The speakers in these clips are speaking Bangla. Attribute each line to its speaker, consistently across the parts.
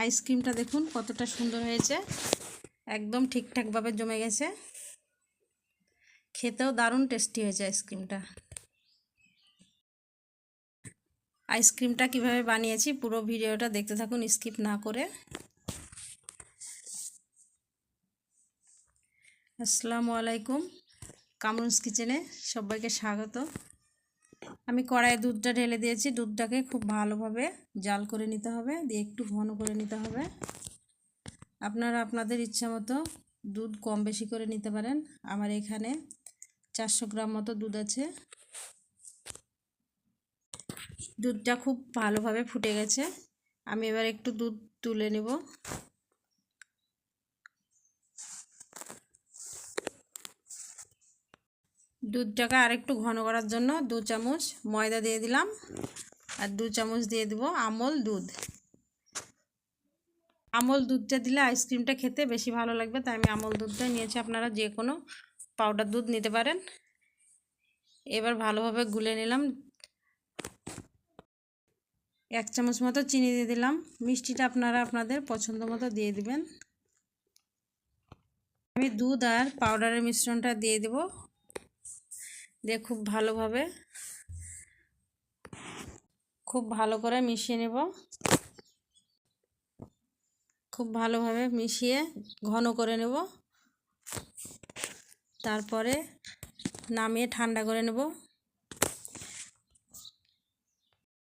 Speaker 1: আইসক্রিমটা দেখুন, কতটা সুন্দর হয়েছে। একদম ঠিকঠাকভাবে জমে গেছে। খেতেও দারুণ টেস্টি হয়েছে আইসক্রিমটা। আইসক্রিমটা কীভাবে বানিয়েছি পুরো ভিডিওটা দেখতে থাকুন, স্কিপ না করে। আসসালামু আলাইকুম, কামরুন্স কিচেনে সবাইকে স্বাগত। আমি কড়াইয়ে দুধটা ঢেলে দিয়েছি। দুধটাকে খুব ভালোভাবে জাল করে নিতে হবে। দিয়ে একটু ঘন করে নিতে হবে। আপনারা আপনাদের ইচ্ছা মতো দুধ কম বেশি করে নিতে পারেন। আমার এখানে চারশো গ্রাম মতো দুধ আছে। দুধটা খুব ভালোভাবে ফুটে গেছে। আমি এবার একটু দুধ তুলে নেব। দুধটাকে আরেকটু ঘন করার জন্য দু চামচ ময়দা দিয়ে দিলাম। আর দু চামচ দিয়ে দেবো আমল দুধ। আমল দুধটা দিলে আইসক্রিমটা খেতে বেশি ভালো লাগবে, তাই আমি আমল দুধটা নিয়েছি। আপনারা যে কোনো পাউডার দুধ নিতে পারেন। এবার ভালোভাবে গুলে নিলাম। এক চামচ মতো চিনি দিয়ে দিলাম। মিষ্টিটা আপনারা আপনাদের পছন্দ মতো দিয়ে দিবেন। আমি দুধ আর পাউডারের মিশ্রণটা দিয়ে দেব। দিয়ে খুব ভালোভাবে, খুব ভালো করে মিশিয়ে নেব। খুব ভালোভাবে মিশিয়ে ঘন করে নেব। তারপরে নামিয়ে ঠান্ডা করে নেব।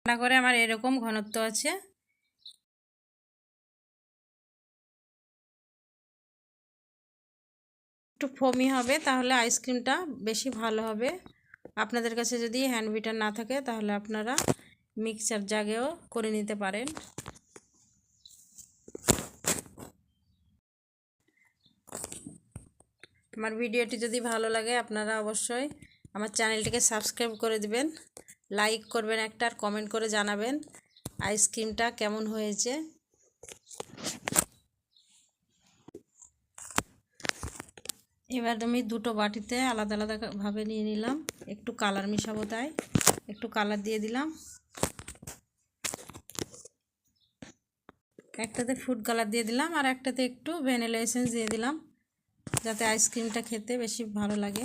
Speaker 1: ঠান্ডা করে আমার এরকম ঘনত্ব আছে। একটু ফমি হবে, তাহলে আইসক্রিমটা বেশি ভালো হবে। আপনাদের কাছে যদি হ্যান্ড বিটার না থাকে, তাহলে আপনারা মিক্সার জাগেও করে নিতে পারেন। আমার ভিডিওটি যদি ভালো লাগে, আপনারা অবশ্যই আমার চ্যানেলটিকে সাবস্ক্রাইব করে দিবেন, লাইক করবেন একটা আর কমেন্ট করে জানাবেন, আইসক্রিমটা কেমন হয়েছে। এবার আমি দুটো বাটিতে আলাদা আলাদাভাবে নিয়ে নিলাম। একটু কালার মিশাবো তাই। একটু কালার দিয়ে দিলাম। একটাতে ফুড কালার দিয়ে দিলাম আর একটাতে একটু ভ্যানিলা এসেন্স দিয়ে দিলাম। যাতে আইসক্রিমটা খেতে বেশি ভালো লাগে।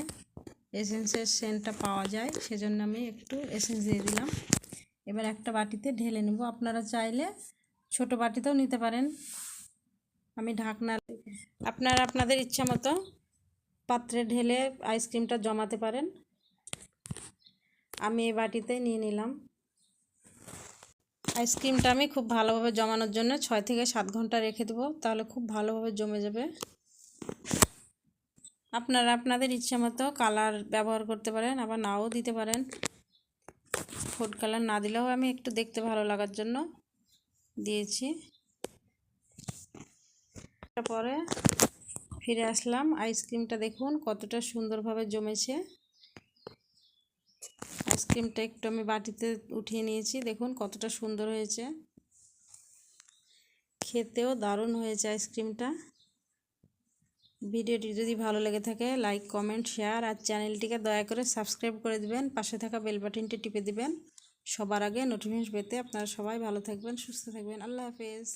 Speaker 1: এসেন্সের সেন্টটা পাওয়া যায়, সেজন্য আমি একটু এসেন্স দিয়ে দিলাম। এবার একটা বাটিতে ঢেলে নেব। আপনারা চাইলে ছোট বাটিতেও নিতে পারেন। আমি ঢাকনা আপনারা আপনাদের ইচ্ছা মতো পাত্রে ঢেলে আইসক্রিমটা জমাতে পারেন। আমি এই বাটিতে নিয়ে নিলাম। আইসক্রিমটা আমি খুব ভালোভাবে জমানোর জন্য ছয় থেকে সাত ঘণ্টা রেখে দেবো, তাহলে খুব ভালোভাবে জমে যাবে। আপনারা আপনাদের ইচ্ছা মতো কালার ব্যবহার করতে পারেন, আবার নাও দিতে পারেন। ফুড কালার না দিলেও আমি একটু দেখতে ভালো লাগার জন্য দিয়েছি। তারপরে ফিরে আসলাম। আইসক্রিমটা দেখুন কতটা সুন্দরভাবে জমেছে। আইসক্রিমটা একটু আমি বাটিতে উঠিয়ে নিয়েছি। দেখুন কতটা সুন্দর হয়েছে। খেতেও দারুণ হয়েছে আইসক্রিমটা। ভিডিওটি যদি ভালো লেগে থাকে, লাইক, কমেন্ট, শেয়ার আর চ্যানেলটিকে দয়া করে সাবস্ক্রাইব করে দিবেন। পাশে থাকা বেল বাটনটি টিপে দিবেন। সবার আগে নোটিফিকেশন পেতে আপনারা সবাই ভালো থাকবেন, সুস্থ থাকবেন। আল্লাহ হাফেজ।